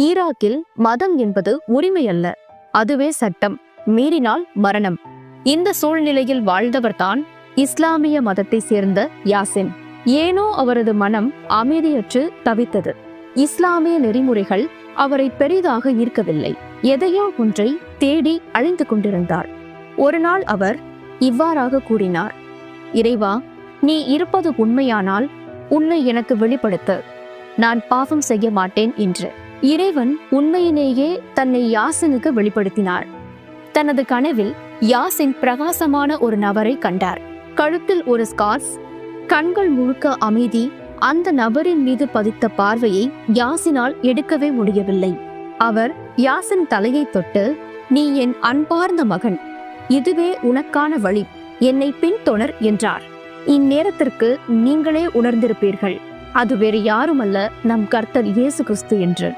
ஈராக்கில் மதம் என்பது உரிமை அல்ல அதுவே சட்டம். மீறினால் மரணம். இந்த சூழ்நிலையில் வாழ்ந்தவர்தான் இஸ்லாமிய மதத்தை சேர்ந்த யாசின். ஏனோ அவரது மனம் அமைதியற்று தவித்தது. இஸ்லாமிய நெறிமுறைகள் அவரை பெரிதாக ஈர்க்கவில்லை. எதையோ ஒன்றை தேடி அழிந்து கொண்டிருந்தார். ஒரு நாள் அவர் இவ்வாறாக கூறினார். இறைவா நீ இருப்பது உண்மையானால் உன்னை எனக்கு வெளிப்படுத்த. நான் பாவம் செய்ய மாட்டேன் என்று. இறைவன் உண்மையிலேயே தன்னை யாசனுக்கு வெளிப்படுத்தினார். தனது கனவில் யாசின் பிரகாசமான ஒரு நபரை கண்டார். கழுத்தில் ஒரு ஸ்கார்ஸ் கண்கள் முழுக்க அமைதி அந்த நபரின் மீது பதித்த பார்வையை யாசினால் எடுக்கவே முடியவில்லை. அவர் யாசின் தலையை தொட்டு நீ என் அன்பார்ந்த மகன் இதுவே உனக்கான வழி என்னை பின்தொடர் என்றார். இந்நேரத்திற்கு நீங்களே உணர்ந்திருப்பீர்கள். அது வேறு யாருமல்ல நம் கர்த்தர் இயேசு கிறிஸ்து என்று.